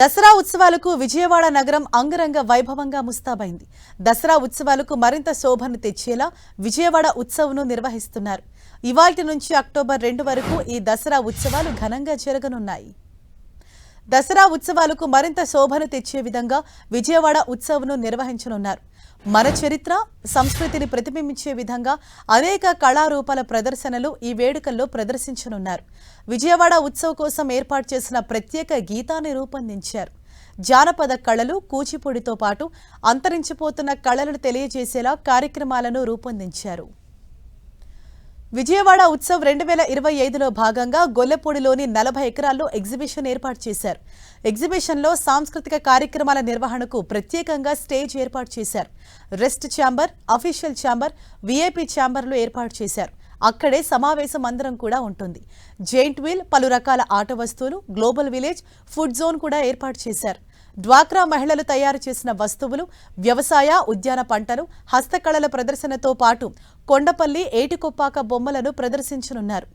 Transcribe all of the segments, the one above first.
దసరా ఉత్సవాలకు విజయవాడ నగరం అంగరంగ వైభవంగా ముస్తాబైంది. దసరా ఉత్సవాలకు మరింత శోభను తెచ్చేలా విజయవాడ ఉత్సవ్ను నిర్వహిస్తున్నారు. ఇవాటి నుంచి అక్టోబర్ రెండు వరకు ఈ దసరా ఉత్సవాలు ఘనంగా జరగనున్నాయి. దసరా ఉత్సవాలకు మరింత శోభను తెచ్చే విధంగా విజయవాడ ఉత్సవ్ను నిర్వహించనున్నారు. మన చరిత్ర సంస్కృతిని ప్రతిబింబించే విధంగా అనేక కళారూపాల ప్రదర్శనలు ఈ వేడుకల్లో ప్రదర్శించనున్నారు. విజయవాడ ఉత్సవ్ కోసం ఏర్పాటు చేసిన ప్రత్యేక గీతాన్ని రూపొందించారు. జానపద కళలు కూచిపూడితో పాటు అంతరించిపోతున్న కళలను తెలియజేసేలా కార్యక్రమాలను రూపొందించారు. విజయవాడ ఉత్సవ్ రెండు వేల ఇరవై ఐదులో భాగంగా గొల్లపూడిలోని నలభై ఎకరాల్లో ఎగ్జిబిషన్ ఏర్పాటు చేశారు. ఎగ్జిబిషన్లో సాంస్కృతిక కార్యక్రమాల నిర్వహణకు ప్రత్యేకంగా స్టేజ్ ఏర్పాటు చేశారు. Rest chamber official chamber VIP ఛాంబర్లు ఏర్పాటు చేశారు. అక్కడే సమావేశ మందిరం కూడా ఉంటుంది. జెయింట్ వీల్ పలు రకాల ఆట వస్తువులు గ్లోబల్ విలేజ్ ఫుడ్ జోన్ కూడా ఏర్పాటు చేశారు. డ్వాక్రా మహిళలు తయారు చేసిన వస్తువులు వ్యవసాయ ఉద్యాన పంటలు హస్తకళల ప్రదర్శనతో పాటు కొండపల్లి ఏటికొప్పాక బొమ్మలను ప్రదర్శించనున్నారు.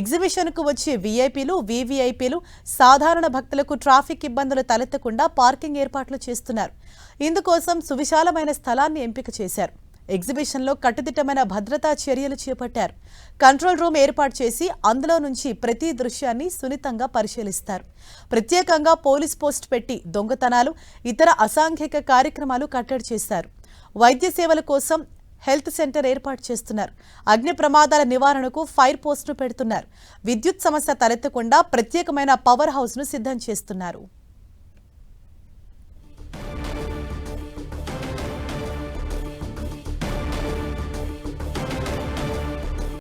ఎగ్జిబిషన్కు వచ్చే వీఐపీలు వీవీఐపీలు సాధారణ భక్తులకు ట్రాఫిక్ ఇబ్బందులు తలెత్తకుండా పార్కింగ్ ఏర్పాట్లు చేస్తున్నారు. ఇందుకోసం సువిశాలమైన స్థలాన్ని ఎంపిక చేశారు. ఎగ్జిబిషన్లో కట్టుదిట్టమైన భద్రతా చర్యలు చేపట్టారు. కంట్రోల్ రూమ్ ఏర్పాటు చేసి అందులో నుంచి ప్రతి దృశ్యాన్ని సున్నితంగా పరిశీలిస్తారు. ప్రత్యేకంగా పోలీస్ పోస్ట్ పెట్టి దొంగతనాలు ఇతర అసాంఘిక కార్యక్రమాలు కట్టడి చేశారు. వైద్య సేవల కోసం హెల్త్ సెంటర్ ఏర్పాటు చేస్తున్నారు. అగ్ని ప్రమాదాల నివారణకు ఫైర్ పోస్టును పెడుతున్నారు. విద్యుత్ సమస్య తలెత్తకుండా ప్రత్యేకమైన పవర్ హౌస్ను సిద్ధం చేస్తున్నారు.